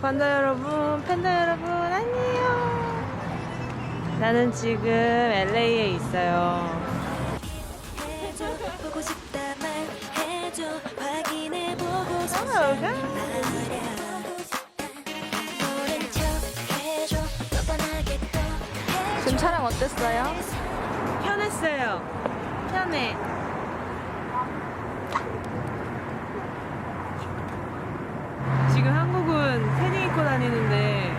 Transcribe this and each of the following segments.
판다 여러분, 팬다 여러분, 안녕. 나는 지금 LA에 있어요. 지금 촬영 어땠어요? 편했어요. 편해. 지금 한국은 패딩 입고 다니는데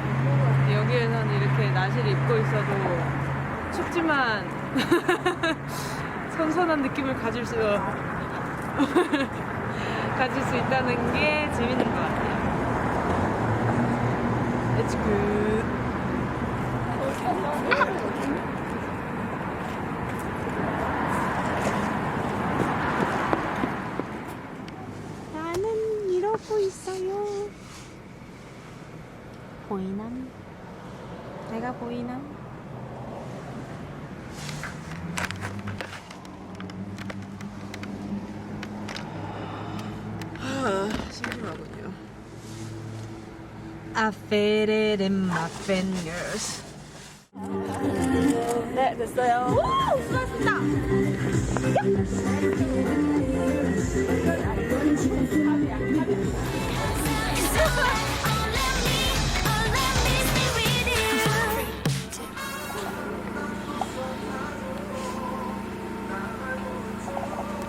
여기에서는 이렇게 나시를 입고 있어도 춥지만 선선한 느낌을 가질 수 가질 수 있다는 게 재밌는 것 같아요. It's good. 나는 이러고 있어요. 보이남? 내가 보이남? 아, 심심하군요. I fit it in my fingers. 네, 됐어요.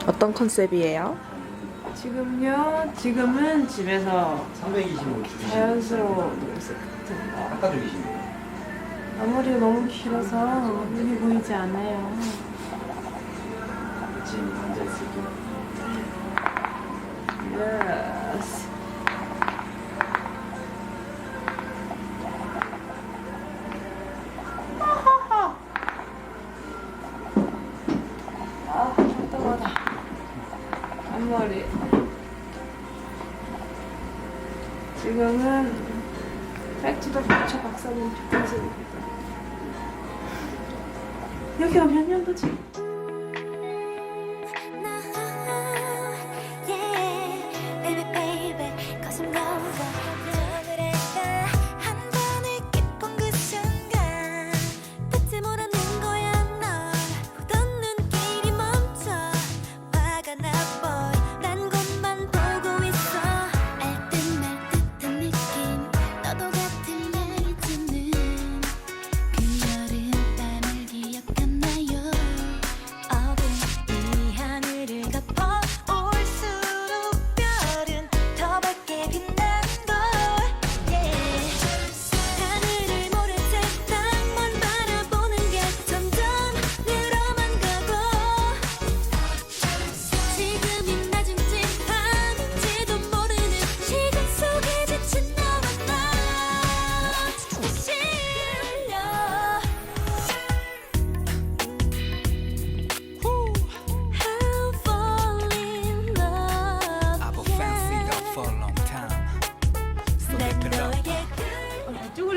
어떤 컨셉이에요? 지금요? 지금은 집에서 325 주시면 자연스러운 모습 같은 거. 깎아주시면 앞머리가 너무 길어서 눈이 보이지 않아요. 지금 앉아있을게요 앞머리. 지금은 백투더 퓨처 박사님 뒷모습입니다. 여기가 몇 년도지?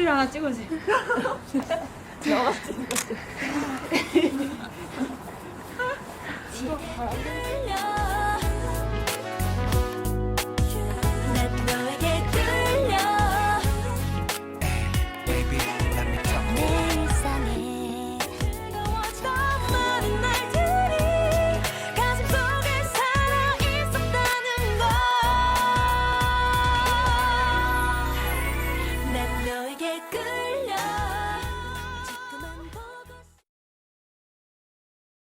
쭈구리 하나 찍으세요.